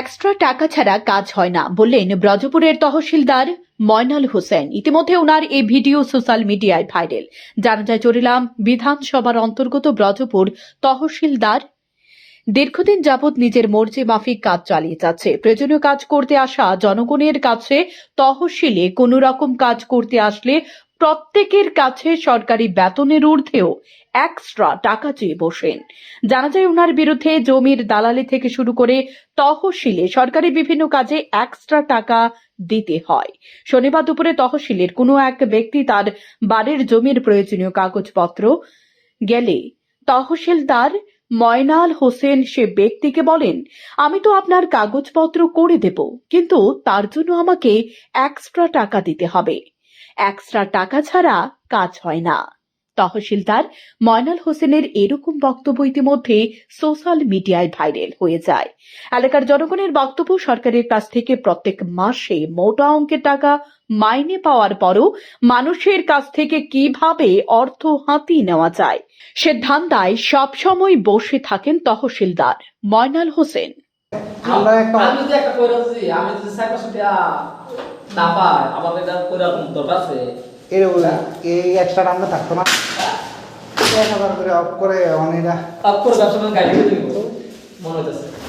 Extra টাকা ছাড়া কাজ হয় না, বললেন ব্রজপুরের তহসিলদার ময়নাল হোসেন। ইতিমধ্যে ওনার এই ভিডিও সোশ্যাল মিডিয়ায় ভাইরাল। জানা যায় চলিলাম বিধানসভার অন্তর্গত ব্রজপুর তহসিলদার দীর্ঘদিন যাবৎ নিজের মর্জি মাফিক কাজ চালিয়ে যাচ্ছে। প্রয়োজনীয় কাজ করতে আসা জনগণের কাছে তহসিলে কোনো রকম কাজ করতে আসলে প্রত্যেকের কাছে সরকারি বেতনের ঊর্ধ্বেও এক্সট্রা টাকা চেয়ে বসেন। জানা যায় ওনার বিরুদ্ধে জমির দালালি থেকে শুরু করে তহসিলে সরকারি বিভিন্ন কাজে এক্সট্রা টাকা দিতে হয়। শনিবার দুপুরে তহসিলের কোনো এক ব্যক্তি তার বাড়ির জমির প্রয়োজনীয় কাগজপত্র গেলে তহসিলদার ময়নাল হোসেন সে ব্যক্তিকে বলেন, আমি তো আপনার কাগজপত্র করে দেব, কিন্তু তার জন্য আমাকে এক্সট্রা টাকা দিতে হবে। এক্সট্রা টাকা ছাড়া কাজ হয় না। তহসিলদার ময়নাল হোসেনের এরকম বক্তব্য ইতিমধ্যে সোশ্যাল মিডিয়ায় ভাইরাল হয়ে যায়। এলাকার জনগণের বক্তব্য সরকারের কাছ থেকে প্রত্যেক মাসে মোটা অঙ্কের টাকা মাইনে পাওয়ার পরও মানুষের কাছ থেকে কীভাবে অর্থ হাতিয়ে নেওয়া যায় সে ধান্দায় সবসময় বসে থাকেন তহসিলদার ময়নাল হোসেন। আমরা একটা আমি যে একটা কইরা আমি যদি চার টাকা না আমাকে কইরা কোনো দরকার আছে। এরকম এই এক্সট্রা আমরা থাকতো না। এক হাজার করে অফ করে অনেকটা অফ করে ব্যবসা গাড়ি মনে হইতেছে।